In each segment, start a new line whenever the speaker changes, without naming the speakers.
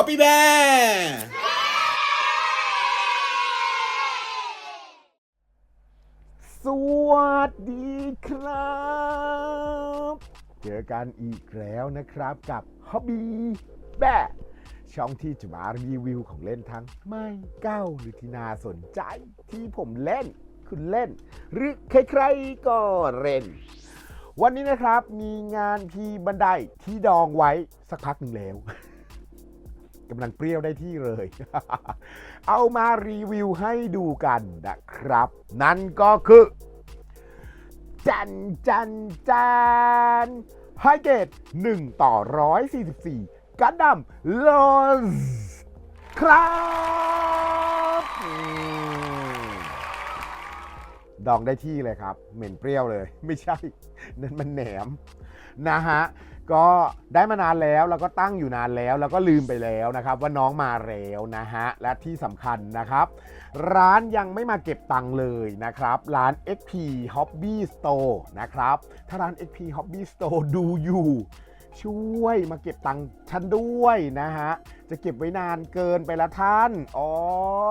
Happy Bear
สวัสดีครับ เจอกันอีกแล้วนะครับกับ Hobby แบะช่องที่จะมารีวิวของเล่นทั้งไม่เก้าหรือที่น่าสนใจที่ผมเล่น คุณเล่น หรือใครๆก็เล่น วันนี้นะครับมีงานพีบันไดที่ดองไว้สักพักหนึ่งแล้ว กำลังเปรี้ยวได้ที่เลย เอามารีวิวให้ดูกันนะครับ นั่นก็คือ จันจันจันไฮเกต1 ต่อ 144 กันดัมโลสครับดองได้ที่เลยครับ เหม็นเปรี้ยวเลย ไม่ใช่ นั่นมันแหนม นะฮะ ก็ได้มานานแล้วแล้วก็ตั้งอยู่นานแล้ว แล้วก็ลืมไปแล้วนะครับ ว่าน้องมาแล้วนะฮะและที่สำคัญนะครับ ร้านยังไม่มาเก็บตังค์เลยนะครับ ร้าน XP Hobby Store นะครับ ถ้าร้าน XP Hobby Store ดูอยู่ช่วยมาเก็บตังค์ฉันด้วยนะฮะ จะเก็บไว้นานเกินไปละท่านโอ้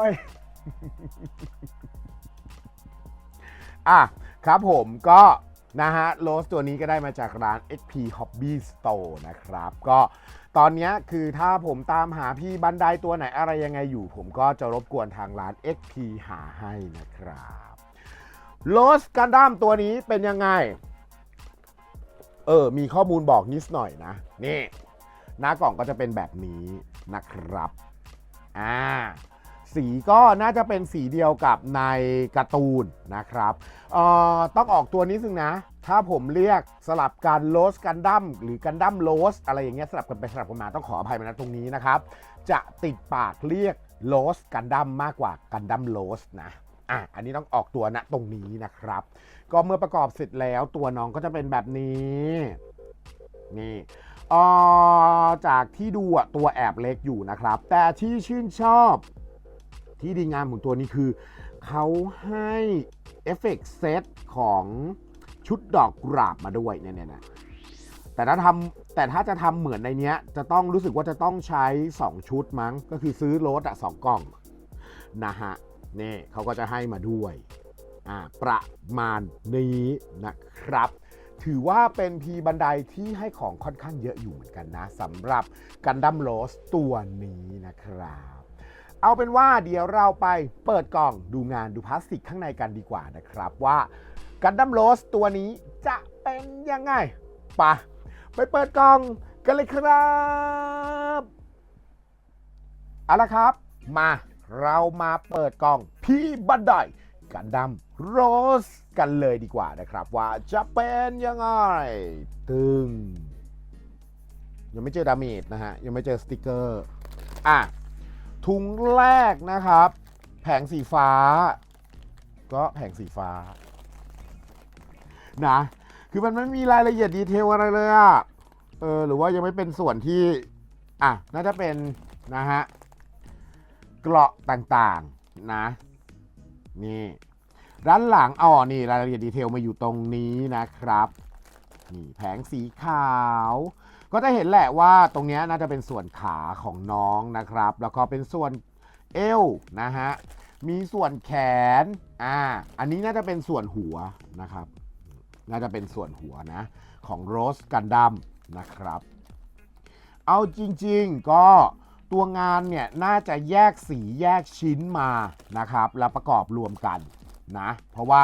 ยอะครับผมก็ นะฮะโรสตัวนี้ก็ได้มาจากร้าน XP Hobby Store นะครับ ก็ตอนนี้คือถ้าผมตามหาพี่บันไดตัวไหนอะไรยังไงอยู่ ผมก็จะรบกวนทางร้าน XP หาให้นะครับโรสกันดั้มตัวนี้เป็นยังไง เออ มีข้อมูลบอกนิดหน่อยนะ นี่ หน้ากล่องก็จะเป็นแบบนี้นะครับ อ่า สีก็น่าจะเป็นสีเดียวกับในการ์ตูนนะครับเอ่อต้องออกตัวนี้ซึ่งนะ ถ้าผมเรียกสลับกันโลสกันดั้มหรือกันดั้มโลสอะไรอย่างเงี้ยสลับกันไปสลับกันมาต้องขออภัยมาณตรงนี้นะครับ จะติดปากเรียกโลสกันดั้มมากกว่ากันดั้มโลสนะอะอันนี้ต้องออกตัวณตรงนี้นะครับ ก็เมื่อประกอบเสร็จแล้วตัวน้องก็จะเป็นแบบนี้นี่เอ่อจากที่ดูอะตัวแอบเล็กอยู่นะครับ แต่ที่ชื่นชอบ ที่ดีงามของตัวนี้คือ เขาให้เอฟเฟกต์เซตของชุดดอกกุหลาบมาด้วยเนี่ยๆนะแต่ถ้าทำแต่ถ้าจะทำเหมือนในเนี้ย จะต้องรู้สึกว่าจะต้องใช้ 2 ชุดมั้ง ก็คือซื้อโรสอะสองกล่องนะฮะนี่เขาก็จะให้มาด้วยอ่าประมาณนี้นะครับ ถือว่าเป็นพีบันไดที่ให้ของค่อนข้างเยอะอยู่เหมือนกันนะสำหรับกันดั้มโรสตัวนี้นะครับ เอาเป็นว่าเดี๋ยวเราไปเปิดกล่องดูงานดูพลาสติกข้างในกันดีกว่านะครับว่ากันดั้มโรสตัวนี้จะเป็นยังไงปะไปเปิดกล่องกันเลยครับเอาละครับ มาเรามาเปิดกล่องพี่บันไดกันดั้มโรสกันเลยดีกว่านะครับ ว่าจะเป็นยังไง ตึงยังไม่เจอดาเมจนะฮะ ยังไม่เจอสติกเกอร์ อะ ถุงแรกนะครับ แผงสีฟ้า ก็แผงสีฟ้า นะ คือมันไม่มีรายละเอียดดีเทลอะไรเลยอะเออหรือว่ายังไม่เป็นส่วนที่ อะ น่าจะเป็น นะฮะ เกราะต่างๆ นะ นี่ด้านหลังอ๋อนี่รายละเอียดดีเทลมาอยู่ตรงนี้นะครับ นี่แผงสีขาว ก็จะเห็นแหละว่าตรงนี้น่าจะเป็นส่วนขาของน้องนะครับ แล้วก็เป็นส่วนเอวนะฮะ มีส่วนแขน อ่า อันนี้น่าจะเป็นส่วนหัวนะครับ น่าจะเป็นส่วนหัวนะของโรสกันดัมนะครับ เอาจริงๆก็ตัวงานเนี่ยน่าจะแยกสีแยกชิ้นมานะครับ แล้วประกอบรวมกันนะ เพราะว่า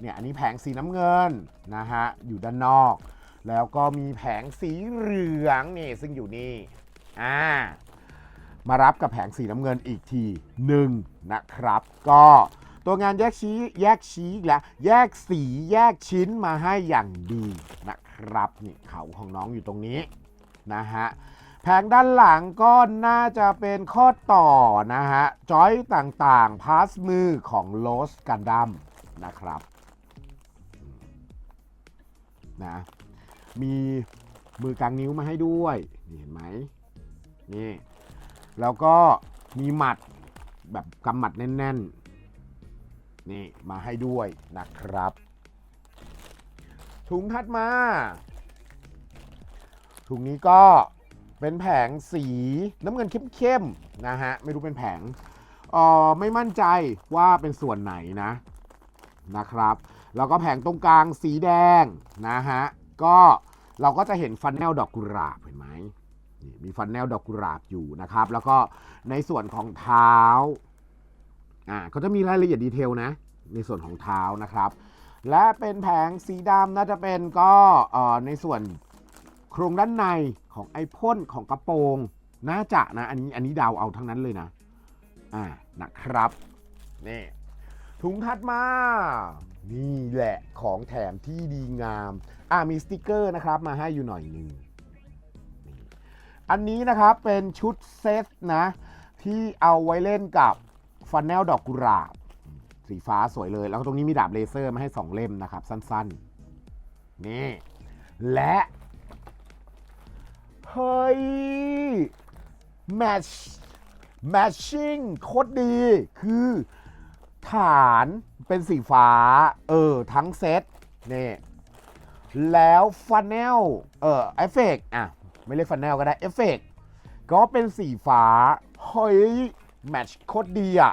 เนี่ยอันนี้แผงสีน้ำเงินนะฮะอยู่ด้านนอก แล้วก็มีแผงสีเหลืองนี่ซึ่งอยู่นี่อ่ามารับกับแผงสีน้ำเงินอีกทีหนึ่งนะครับ ก็ตัวงานแยกชี้แยกชี้อีกแล้วแยกสีแยกชิ้นมาให้อย่างดีนะครับนี่เขาของน้องอยู่ตรงนี้นะฮะแผงด้านหลังก็น่าจะเป็นข้อต่อนะฮะจอยต่างๆ พาสมือของโลสกันดัมนะครับนะ มีมือกลางนิ้วมาให้ด้วยนี่เห็นไหมนี่แล้วก็มีหมัดแบบกำหมัดแน่นๆนี่มาให้ด้วยนะครับ ถุงถัดมา ถุงนี้ก็เป็นแผงสีน้ำเงินเข้มๆนะฮะ ไม่รู้เป็นแผงเออไม่มั่นใจว่าเป็นส่วนไหนนะนะครับ แล้วก็แผงตรงกลางสีแดงนะฮะ ก็เราก็จะเห็นฟันแนลดอกกุหลาบเห็นไหมนี่มีฟันแนลดอกกุหลาบอยู่นะครับ แล้วก็ในส่วนของเท้าอ่าเขาจะมีรายละเอียดดีเทลนะ ในส่วนของเท้านะครับ และเป็นแผงสีดำน่าจะเป็นก็เอ่อในส่วนโครงด้านในของไอพ่นของกระโปรงน่าจะนะอันนี้อันนี้เดาเอาทั้งนั้นเลยนะอ่านะครับนี่ถุงถัดมา นี่แหละของแถมที่ดีงาม อ่ามีสติกเกอร์นะครับมาให้อยู่หน่อยหนึ่งอันนี้นะครับเป็นชุดเซตนะ ที่เอาไว้เล่นกับฟันแนลดอกกุหลาบสีฟ้าสวยเลย แล้วก็ตรงนี้มีดาบเลเซอร์มาให้ 2 เล่มนะครับ สั้นๆ นี่ และ เฮ้ย แมชแมชชิ่งโคตรดี คือ ฐานเป็นสีฟ้า เออ ทั้งเซตนี่ แล้วฟันแนลเอ่อเอฟเฟกอะ ไม่เรียกฟันแนลก็ได้เอฟเฟกก็เป็นสีฟ้า เฮ้ย แมทช์โคตรดีอะ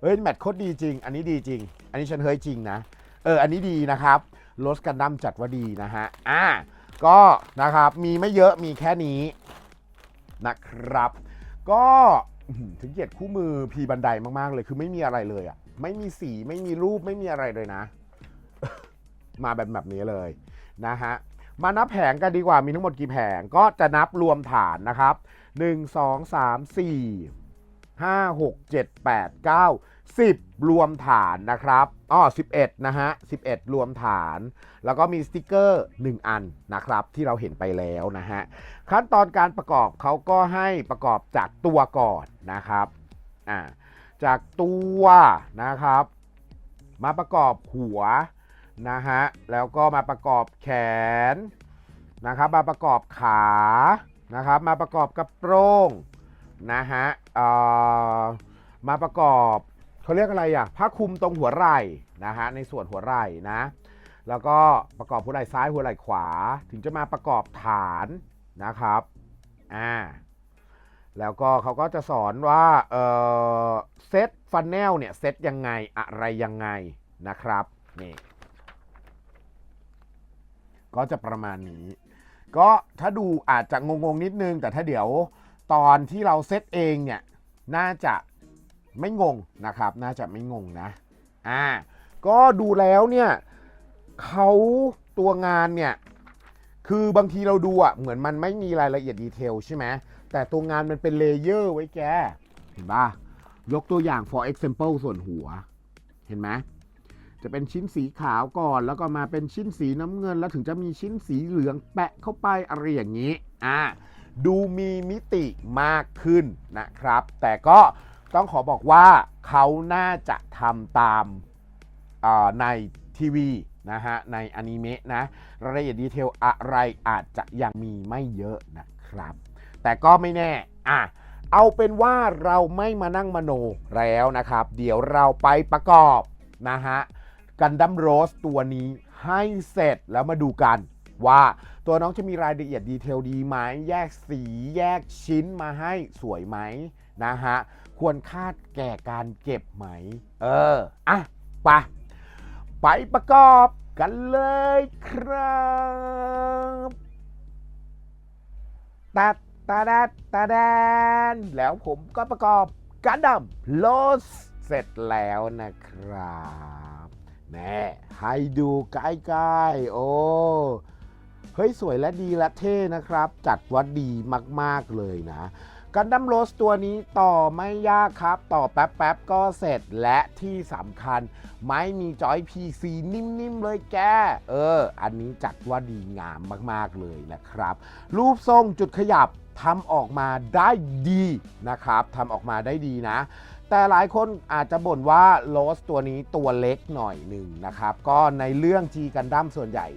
เฮ้ย แมทช์โคตรดีจริง อันนี้ดีจริง อันนี้ฉันเฮ้ยจริงนะ เออ อันนี้ดีนะครับโรสกันดั้มจัดว่าดีนะฮะ อ่า ก็นะครับ มีไม่เยอะมีแค่นี้นะครับ ก็ถึงเกียรติคู่มือพีบันไดมาก ๆ เลย คือไม่มีอะไรเลยอะ ไม่มีสี ไม่มีรูป ไม่มีอะไรเลยนะ มาแบบแบบนี้เลย นะฮะมานับแผงกันดีกว่ามีทั้งหมดกี่แผงก็จะนับรวมฐานนะครับ 1 2 3 4 5 6 7 8 9 10 รวมฐานนะครับอ๋อ11 นะฮะ 11 รวมฐาน แล้วก็มีสติกเกอร์ 1 อันนะครับ ที่เราเห็นไปแล้วนะฮะ ขั้นตอนการประกอบเขาก็ให้ประกอบจากตัวก่อนนะครับอ่าจากตัวนะครับ มาประกอบหัว นะฮะ แล้วก็มาประกอบแขนนะครับ มาประกอบขานะครับ มาประกอบกระโปรงนะฮะมาประกอบเขาเรียกอะไรอะผ้าคลุมตรงหัวไหล่นะฮะในส่วนหัวไหล่นะ แล้วก็ประกอบหัวไหล่ซ้ายหัวไหล่ขวา ถึงจะมาประกอบฐานนะครับอ่าแล้วก็เขาก็จะสอนว่าเออเซตฟันแนลเนี่ยเซตยังไงอะไรยังไงนะครับนี่ ก็จะประมาณนี้ ก็ถ้าดูอาจจะงงๆนิดนึง แต่ถ้าเดี๋ยวตอนที่เราเซตเองเนี่ย น่าจะไม่งงนะครับ น่าจะไม่งงนะ อ่า ก็ดูแล้วเนี่ยเขาตัวงานเนี่ย คือบางทีเราดูอะเหมือนมันไม่มีรายละเอียดดีเทลใช่ไหม แต่ตัวงานมันเป็นเลเยอร์ไว้แก เห็นปะยกตัวอย่าง for example ส่วนหัว เห็นไหม จะเป็นชิ้นสีขาวก่อนแล้วก็มาเป็นชิ้นสีน้ำเงิน แล้วถึงจะมีชิ้นสีเหลืองแปะเข้าไปอะไรอย่างนี้อ่าดูมีมิติมากขึ้นนะครับ แต่ก็ต้องขอบอกว่าเขาน่าจะทำตามเอ่อในทีวีนะฮะในอนิเมะนะรายละเอียดดีเทลอะไรอาจจะยังมีไม่เยอะนะครับ แต่ก็ไม่แน่อะเอาเป็นว่าเราไม่มานั่งมโนแล้วนะครับ เดี๋ยวเราไปประกอบนะฮะ กันดัมโรสตัวนี้ให้เสร็จแล้วมาดูกันว่าตัวน้องจะมีรายละเอียดดีเทลดีไหมแยกสีแยกชิ้นมาให้สวยไหมนะฮะ ควรคาดแก่การเก็บไหม เออ อะไปะไปประกอบกันเลยครับตัดตาดาตาแดน แล้วผมก็ประกอบกันดัมโลสเสร็จแล้วนะครับ แน่ให้ดูใกล้ๆโอ้เฮ้ย สวยและดีและเท่นะครับ จัดว่าดีมากๆเลยนะกันดั้มโรสตัวนี้ต่อไม่ยากครับ ต่อแป๊บๆก็เสร็จและที่สำคัญ ไม่มีจอย PC นิ่มๆเลยแก เออ อันนี้จัดว่าดีงามมากๆเลยนะครับ รูปทรงจุดขยับทำออกมาได้ดีนะครับทำออกมาได้ดีนะ แต่หลายคนอาจจะบ่นว่าโรสตัวนี้ตัวเล็กหน่อยหนึ่งนะครับ ก็ในเรื่อง G กันดั้มส่วนใหญ่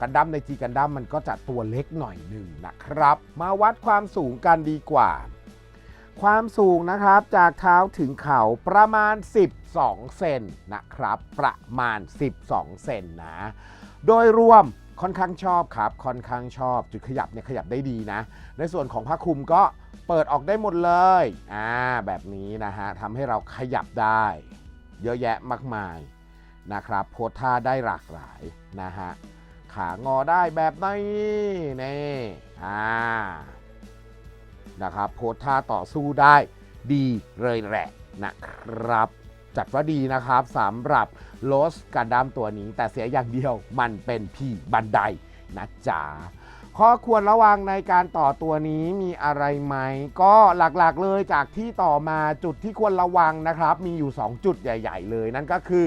กันดั้มใน G กันดั้มมันก็จะตัวเล็กหน่อยหนึ่งนะครับ มาวัดความสูงกันดีกว่า ความสูงนะครับจากเท้าถึงเข่าประมาณ 12 เซนนะครับ ประมาณ 12 เซนนะ โดยรวม ค่อนข้างชอบครับ ค่อนข้างชอบ จุดขยับเนี่ยขยับได้ดีนะ ในส่วนของผ้าคลุมก็เปิดออกได้หมดเลยอ่าแบบนี้นะฮะทำให้เราขยับได้ เยอะแยะมากมายนะครับ โพสท่าได้หลากหลายนะฮะขางอได้แบบนี้นี่อ่านะครับโพสท่าต่อสู้ได้ดีเลยแหละนะครับ จัดว่าดีนะครับสำหรับโลสกันดัมตัวนี้ แต่เสียอย่างเดียวมันเป็นพี่บันไดนะจ๊ะข้อควรระวังในการต่อตัวนี้มีอะไรไหม ก็หลักๆเลยจากที่ต่อมาจุดที่ควรระวังนะครับ มีอยู่ 2 จุดใหญ่ ๆ เลย นั่นก็คือ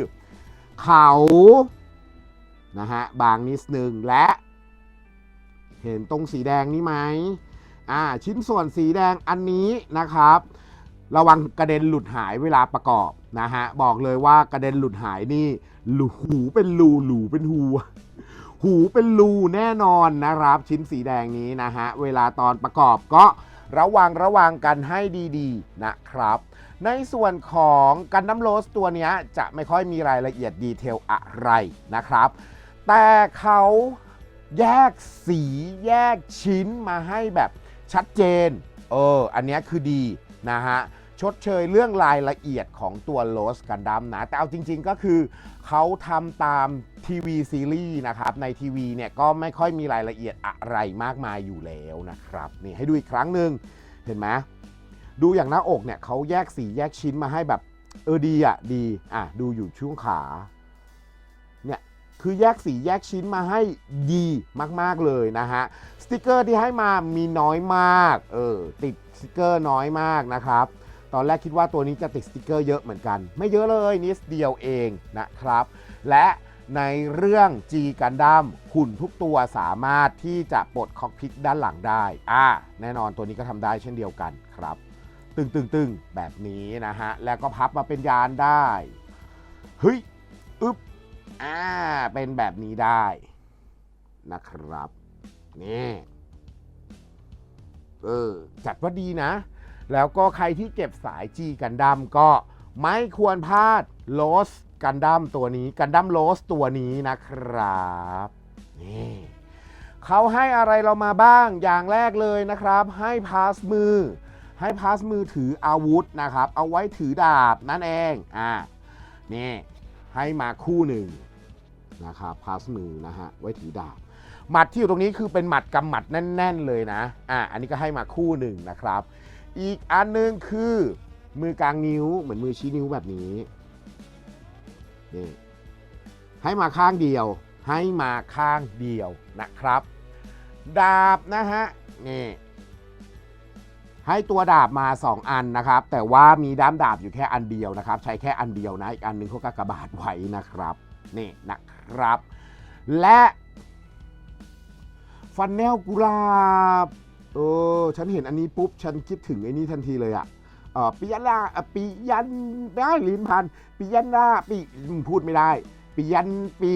เขานะฮะบางนิดนึงและ เห็นตรงสีแดงนี้ไหมอ่าชิ้นส่วนสีแดงอันนี้นะครับ ระวังกระเด็นหลุดหายเวลาประกอบ นะฮะบอกเลยว่ากระเด็นหลุดหายนี่หูเป็นรูหลูเป็นหูหูเป็นรูแน่นอนนะครับ ชิ้นสีแดงนี้นะฮะเวลาตอนประกอบก็ระวังระวังกันให้ดีๆนะครับ ในส่วนของกันน้ำโรสตัวนี้จะไม่ค่อยมีรายละเอียดดีเทลอะไรนะครับ แต่เขาแยกสีแยกชิ้นมาให้แบบชัดเจน เออ อันนี้คือดีนะฮะ ชดเชยเรื่องรายละเอียดของตัวโ o สกันดัมนะ แต่เอาจริงๆก็คือเขาทำตามทีวีซีรีส์นะครับ ในทีวีเนี่ยก็ไม่ค่อยมีรายละเอียดอะไรมากมายอยู่แล้วนะครับ นี่ให้ดูอีกครั้งหนึ่งเห็นไหมดูอย่างหน้าอกเนี่ยเขาแยกสีแยกชิ้นมาให้แบบ เออดีอะดีอะดูอยู่ช่วงขาเนี่ยคือแยกสีแยกชิ้นมาให้ดีมาก ๆ เลยนะฮะ สติกเกอร์ที่ให้มามีน้อยมาก เออติดสติกเกอร์น้อยมากนะครับ ตอนแรกคิดว่าตัวนี้จะติดสติกเกอร์เยอะเหมือนกัน ไม่เยอะเลยนิดเดียวเองนะครับ และในเรื่อง G กันดั้มหุ่นทุกตัวสามารถที่จะปลดคอกพิกด้านหลังได้อ่าแน่นอนตัวนี้ก็ทำได้เช่นเดียวกันครับ ตึงตึงตึงแบบนี้นะฮะ แล้วก็พับมาเป็นยานได้เฮ้ยอึ๊บอ่าเป็นแบบนี้ได้นะครับนี่เออจัดว่าดีนะ แล้วก็ใครที่เก็บสายจีกันดั้มก็ไม่ควรพลาดโลสกันดั้มตัวนี้กันดั้มโลสตัวนี้นะครับนี่เขาให้อะไรเรามาบ้างอย่างแรกเลยนะครับ ให้พาสมือ ให้พาสมือถืออาวุธนะครับ เอาไว้ถือดาบนั่นเองอ่านี่ให้มาคู่หนึ่งนะครับพาสมือนะฮะไว้ถือดาบหมัดที่อยู่ตรงนี้คือเป็นหมัดกำหมัดแน่น ๆ เลยนะอะอันนี้ก็ให้มาคู่หนึ่งนะครับ อีกอันหนึงคือมือกลางนิ้วเหมือนมือชี้นิ้วแบบนี้นี่ให้มาข้างเดียว ให้มาข้างเดียวนะครับ ดาบนะฮะนี่ให้ตัวดาบมา 2 อันนะครับ แต่ว่ามีด้ามดาบอยู่แค่อันเดียวนะครับ ใช้แค่อันเดียวนะอีกอันหนึงเขากากบาดไว้นะครับนี่นะครับ และฟันแนลกุหลาบ เออ ฉันเห็นอันนี้ปุ๊บ ฉันคิดถึงไอ้นี่ทันทีเลยอะออปิยันลาปิยันได้ลิ้นพันปิยันลาปิพูดไม่ได้ปิยันปิ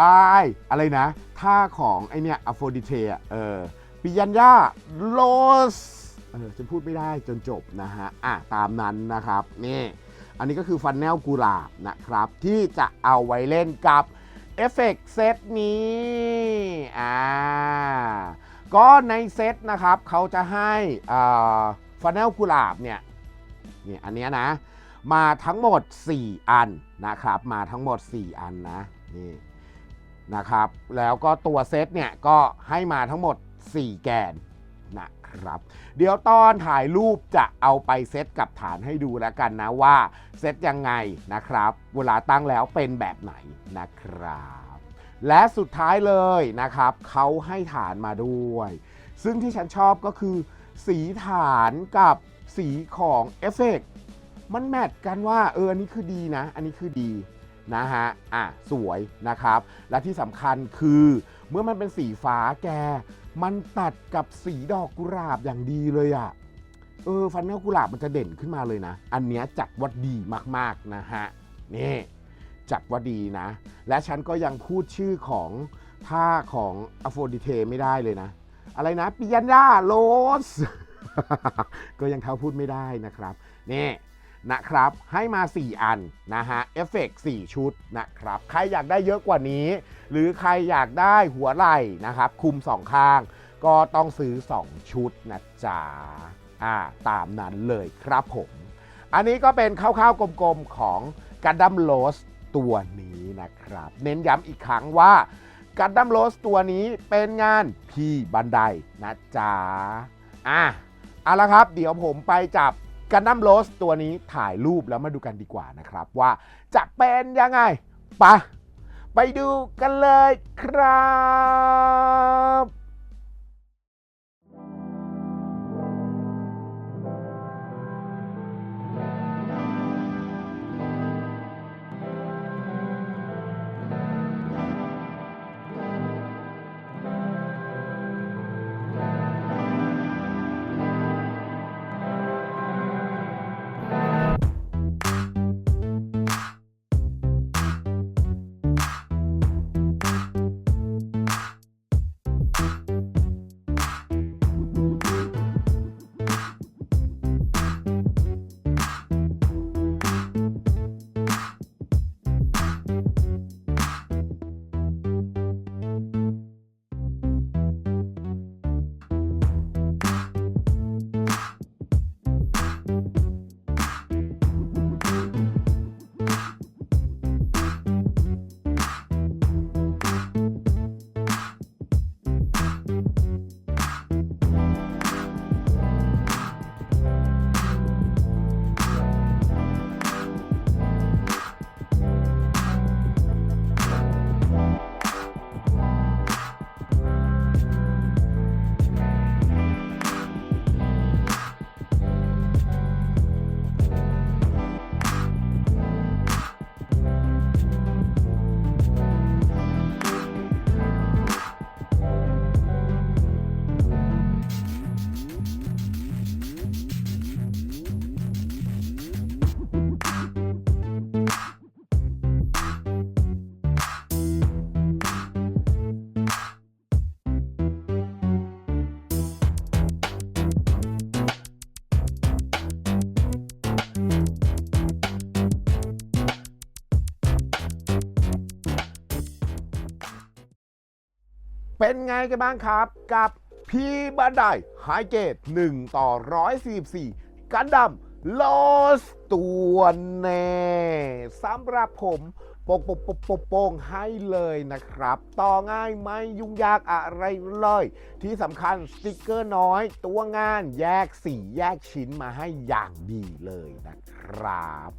อายอะไรนะท่าของไอเนี่ยอโฟดิเทอะเออปิยันยาโลสเออจะพูดไม่ได้จนจบนะฮะอะตามนั้นนะครับนี่อันนี้ก็คือฟันแนลกุหลาบนะครับ ที่จะเอาไว้เล่นกับ เอฟเฟกต์เซตนี้ อ่า ก็ในเซตนะครับเขาจะให้ฟันแนลกุหลาบเนี่ยเนี่ยอันเนี้ยนะ มาทั้งหมด 4 อันนะครับ มาทั้งหมด 4 อันนะนี่นะครับ แล้วก็ตัวเซตเนี่ยก็ให้มาทั้งหมด 4 แกนนะ ครับ เดี๋ยวตอนถ่ายรูปจะเอาไปเซตกับฐานให้ดูแล้วกันนะว่าเซตยังไงนะครับ เวลาตั้งแล้วเป็นแบบไหนนะครับ และสุดท้ายเลยนะครับเขาให้ฐานมาด้วย ซึ่งที่ฉันชอบก็คือ สีฐานกับสีของเอฟเฟกต์มันแมทกันว่าเอออันนี้คือดีนะ อันนี้คือดีนะฮะ อะ สวยนะครับ และที่สำคัญคือเมื่อมันเป็นสีฟ้าแก มันตัดกับสีดอกกุหลาบอย่างดีเลยอะ่ะ เออ ฟันแนลกุหลาบมันจะเด่นขึ้นมาเลยนะ อันเนี้ยจัดว่าดีมากๆนะฮะ นี่จัดว่าดีนะ และฉันก็ยังพูดชื่อของท่าของอโฟดิเทไม่ได้เลยนะ อะไรนะปิยันดาโลสก็ยังเท่าพูดไม่ได้นะครับ นี่ นะครับ ให้มา 4 อันนะฮะเอฟเฟกต์4ชุดนะครับ ใครอยากได้เยอะกว่านี้ หรือใครอยากได้หัวไหล่นะครับ คุม 2 ข้าง ก็ต้องซื้อ 2 ชุดนะจ๊ะอ่าตามนั้นเลยครับผม อันนี้ก็เป็นคร่าวๆกลมๆของกันดั้มโ s สตัวนี้นะครับ เน้นย้ำอีกครั้งว่ากันดั้มโ s สตัวนี้เป็นงานพี่บันไดนะจ๊ะอะเอาละครับ เดี๋ยวผมไปจับ กันดั้มโรสตัวนี้ถ่ายรูปแล้วมาดูกันดีกว่านะครับ ว่าจะเป็นยังไงไปะไปดูกันเลยครับ เป็นไงกันบ้างครับ กับพี่บันไดไฮเกต1 ต่อ 144 กันดัมโลสตัวแน่สำหรับผมโปงโปงโปงโปงโปงให้เลยนะครับ ต่อง่ายไม่ยุ่งยากอะไรเลย ที่สำคัญสติกเกอร์น้อย ตัวงานแยกสีแยกชิ้นมาให้อย่างดีเลยนะครับ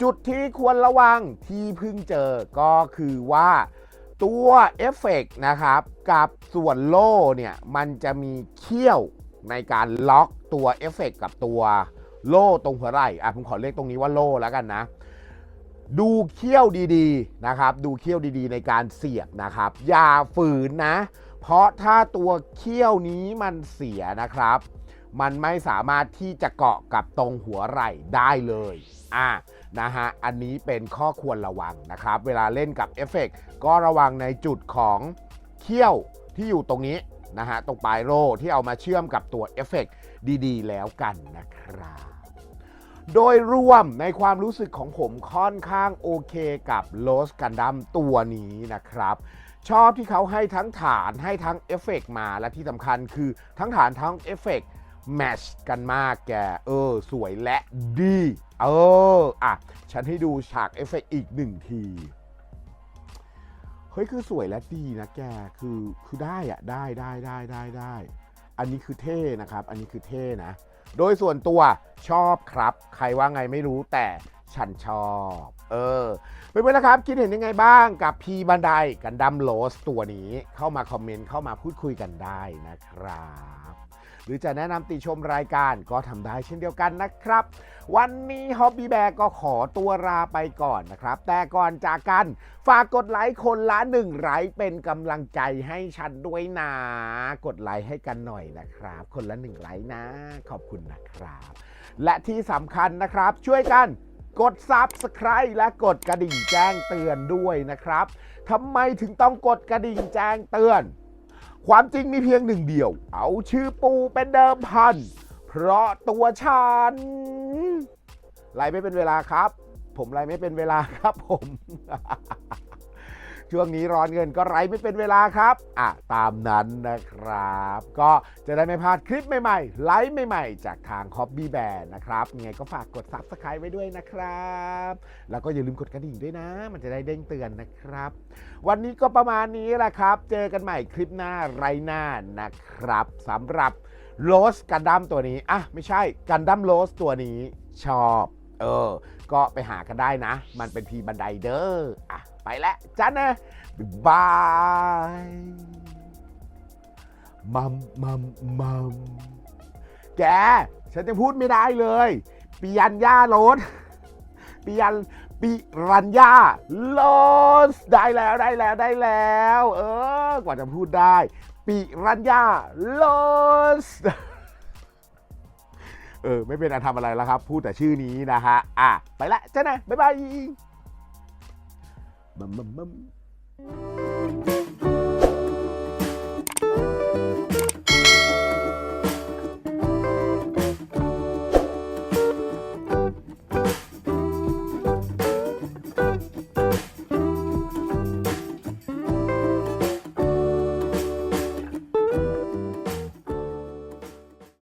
จุดที่ควรระวังที่เพิ่งเจอก็คือว่า ตัวเอฟเฟกต์นะครับ กับส่วนโล่เนี่ย มันจะมีเขี้ยวในการล็อกตัวเอฟเฟกต์กับตัวโล่ตรงหัวไหล่อะผมขอเรียกตรงนี้ว่าโล่แล้วกันนะ ดูเขี้ยวดีๆนะครับ ดูเขี้ยวดีๆ ในการเสียบนะครับ อย่าฝืนนะ เพราะถ้าตัวเขี้ยวนี้มันเสียนะครับ มันไม่สามารถที่จะเกาะกับตรงหัวไหล่ได้เลยอะ นะฮะ อันนี้เป็นข้อควรระวังนะครับ เวลาเล่นกับเอฟเฟกต์ก็ระวังในจุดของเขี้ยวที่อยู่ตรงนี้นะฮะ ตรงปลายโล่ที่เอามาเชื่อมกับตัวเอฟเฟกต์ดีๆ แล้วกันนะครับโดยรวมในความรู้สึกของผมค่อนข้างโอเคกับโลสกันดัมตัวนี้นะครับ ชอบที่เขาให้ทั้งฐานให้ทั้งเอฟเฟกต์มาและที่สำคัญคือทั้งฐานทั้งเอฟเฟกต์ แมชกันมากแก เออ สวยและดี เออ อะ ฉันให้ดูฉากเอฟเฟกอีกหนึ่งที เฮ้ย คือสวยและดีนะแก คือ คือได้อะได้ได้ได้ได้ได้ อันนี้คือเท่นะครับ อันนี้คือเท่นะ โดยส่วนตัวชอบครับ ใครว่าไงไม่รู้แต่ฉันชอบ เออเพื่อนๆนะครับ คิดเห็นยังไงบ้างกับพีบันไดกันดัมโลสตัวนี้เข้ามาคอมเมนต์เข้ามาพูดคุยกันได้นะครับ หรือจะแนะนำติชมรายการก็ทำได้เช่นเดียวกันนะครับ วันนี้ฮอบบี้แบก็ขอตัวลาไปก่อนนะครับ แต่ก่อนจากกัน ฝากกดไลค์คนละหนึ่งไลค์เป็นกำลังใจให้ฉันด้วยนะ กดไลค์ให้กันหน่อยนะครับ คนละหนึ่งไลค์นะ ขอบคุณนะครับ และที่สำคัญนะครับช่วยกันกด Subscribe และกดกระดิ่งแจ้งเตือนด้วยนะครับทำไมถึงต้องกดกระดิ่งแจ้งเตือน ความจริงมีเพียงหนึ่งเดียว เอาชื่อปูเป็นเดิมพัน เพราะตัวฉันไลไม่เป็นเวลาครับ ผมไลไม่เป็นเวลาครับผม ช่วงนี้ร้อนเงินก็ไลฟ์ไม่เป็นเวลาครับอะตามนั้นนะครับ ก็จะได้ไม่พลาดคลิปใหม่ๆ ไลฟ์ใหม่ๆ จากทาง Hobby Band นะครับยังไงก็ฝากกด Subscribe ไว้ด้วยนะครับ แล้วก็อย่าลืมกดกระดิ่งด้วยนะ มันจะได้เด้งเตือนนะครับ วันนี้ก็ประมาณนี้แหละครับ เจอกันใหม่คลิปหน้าไรหน้านะครับสำหรับโรสกันดั้มตัวนี้อะไม่ใช่กันดั้มโรสตัวนี้ชอบ เออ ก็ไปหากันได้นะ มันเป็นพีบันไดเด้ออะ ไปแล้วจ้านะบ๊ายบายมัมมัมมัมแก ฉันจะพูดไม่ได้เลยปิยันย่าโรสปิยันปิรัญญาโลสได้แล้วได้แล้วได้แล้ว เออ กว่าจะพูดได้ปิรัญญาโลสเออ ไม่เป็นอันทำอะไรแล้วครับ พูดแต่ชื่อนี้นะฮะ อะ ไปละจ้านะ บ๊ายบาย มัมมัมมัม